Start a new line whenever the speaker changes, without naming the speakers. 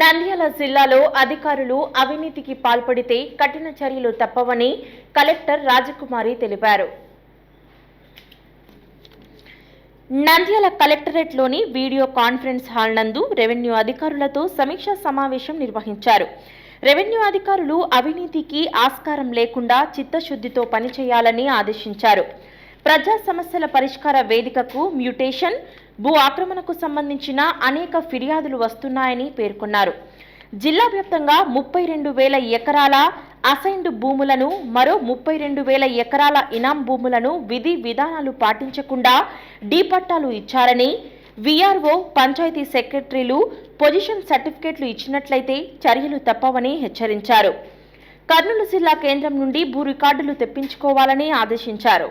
నంద్యాల జిల్లాలో అధికారులు అవినీతికి పాల్పడితే కఠిన చర్యలు తప్పవని కలెక్టర్ రాజకుమారి తెలిపారు. నంద్యాల కలెక్టరేట్లోని వీడియో కాన్ఫరెన్స్ హాల్ నందు రెవెన్యూ అధికారులతో సమీక్షా సమావేశం నిర్వహించారు. రెవెన్యూ అధికారులు అవినీతికి ఆస్కారం లేకుండా చిత్తశుద్ధితో పనిచేయాలని ఆదేశించారు. ప్రజా సమస్యల పరిష్కార వేదికకు మ్యూటేషన్ భూ ఆక్రమణకు సంబంధించిన అనేక ఫిర్యాదులు వస్తున్నాయని పేర్కొన్నారు. జిల్లా వ్యాప్తంగా ముప్పై రెండు వేల ఎకరాల అసైన్డ్ భూములను మరో ముప్పై రెండు వేల ఎకరాల ఇనాం భూములను విధి విధానాలు పాటించకుండా డీ పట్టాలు ఇచ్చారని విఆర్ఓ పంచాయతీ సెక్రటరీలు పొజిషన్ సర్టిఫికేట్లు ఇచ్చినట్లయితే చర్యలు తప్పవని హెచ్చరించారు. కర్నూలు జిల్లా కేంద్రం నుండి భూ రికార్డులు తెప్పించుకోవాలని ఆదేశించారు.